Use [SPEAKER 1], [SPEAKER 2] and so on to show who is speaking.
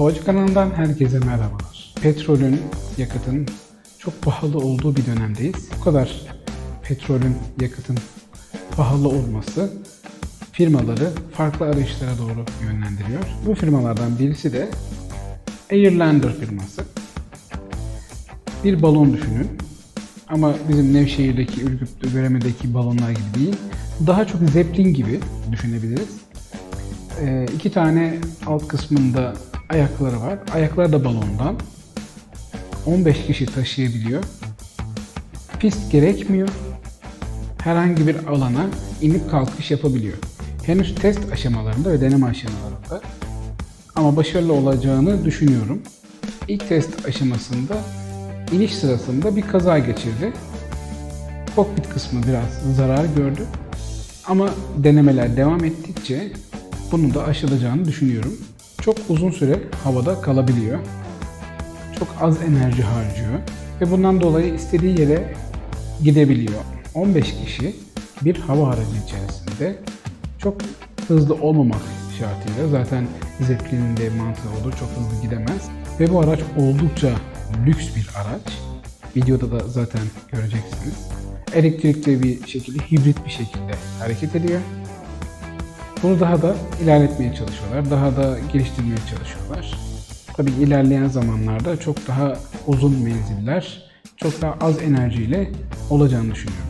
[SPEAKER 1] Havacı kanalından herkese merhabalar. Petrolün, yakıtın çok pahalı olduğu bir dönemdeyiz. Bu kadar petrolün, yakıtın pahalı olması firmaları farklı arayışlara doğru yönlendiriyor. Bu firmalardan birisi de Airlander firması. Bir balon düşünün. Ama bizim Nevşehir'deki, Ürgüp'te, Göreme'deki balonlar gibi değil. Daha çok Zeppelin gibi düşünebiliriz. Ee, iki tane alt kısmında ayakları var. Ayaklar da balondan. 15 kişi taşıyabiliyor. Pist gerekmiyor. Herhangi bir alana inip kalkış yapabiliyor. Henüz test aşamalarında ve deneme aşamalarında. Ama başarılı olacağını düşünüyorum. İlk test aşamasında iniş sırasında bir kaza geçirdi. Kokpit kısmı biraz zarar gördü. Ama denemeler devam ettikçe bunu da aşılacağını düşünüyorum. Çok uzun süre havada kalabiliyor. Çok az enerji harcıyor ve bundan dolayı istediği yere gidebiliyor. 15 kişi bir hava aracı içerisinde çok hızlı olmamak şartıyla zaten Zeppelin'in de mantığı odur çok hızlı gidemez ve bu araç oldukça lüks bir araç. Videoda da zaten göreceksiniz. Elektrikli bir şekilde, hibrit bir şekilde hareket ediyor. Bunu daha da ilerletmeye çalışıyorlar, daha da geliştirmeye çalışıyorlar. Tabii ilerleyen zamanlarda çok daha uzun menziller, çok daha az enerjiyle olacağını düşünüyorum.